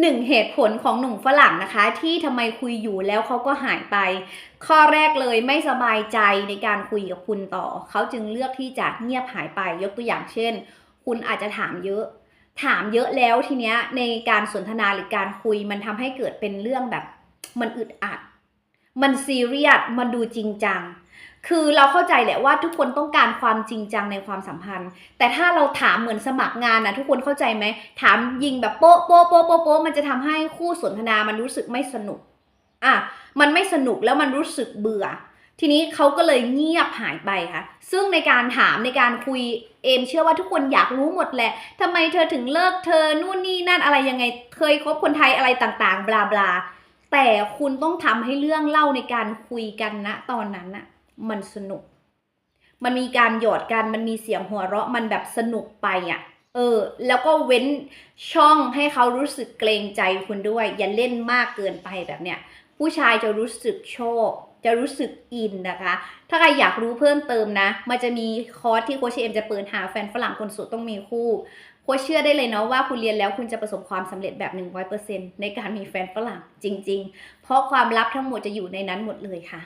หนึ่งเหตุผลของหนุ่มฝรั่งนะคะ ที่ทำไมคุยอยู่แล้วเขาก็หายไป ข้อแรกเลยไม่สบายใจในการคุยกับคุณต่อ เขาจึงเลือกที่จะเงียบหายไป ยกตัวอย่างเช่น คุณอาจจะถามเยอะ ถามเยอะแล้วทีเนี้ยในการสนทนาหรือการคุยมันทำให้เกิดเป็นเรื่องแบบ มันอึดอัด มันซีเรียสมันดูจริงจัง คือเราเข้าใจแหละว่าทุกคนต้องการความจริงจังในความสัมพันธ์ แต่ถ้าเราถามเหมือนสมัครงานนะทุกคนเข้าใจไหม ถามยิงแบบโป๊ะโป๊ะโป๊ะโป๊ะโป๊ะมันจะทำให้คู่สนทนามันรู้สึกไม่สนุก อะ มันไม่สนุกแล้วมันรู้สึกเบื่อ ทีนี้เขาก็เลยเงียบหายไปค่ะ ซึ่งในการถามในการคุยเอมเชื่อว่าทุกคนอยากรู้หมดแหละทำไมเธอถึงเลิกเธอนู่นนี่นั่นอะไรยังไง เคยคบคนไทยอะไรต่างๆ บลาบลาแต่คุณต้องทำให้เรื่องเล่าในการคุยกันนะตอนนั้นน่ะ มันสนุก มันมีการหยอดกัน มันมีเสียงหัวเราะ มันแบบสนุกไปอะ เออ แล้วก็เว้นช่องให้เขารู้สึกเกรงใจคุณด้วย อย่าเล่นมากเกินไปแบบเนี้ย ผู้ชายจะรู้สึกโชค จะรู้สึกอินนะคะ ถ้าใครอยากรู้เพิ่มเติมนะ มันจะมีคอร์สที่โคชเอ็มจะเปิดหาแฟนฝรั่งคนโสดต้องมีคู่โคชเชื่อได้เลยเนาะว่าคุณเรียนแล้วคุณจะประสบความสำเร็จแบบ 100%ในการมีแฟนฝรั่งจริง ๆ เพราะความลับทั้งหมดจะอยู่ในนั้นหมดเลยค่ะ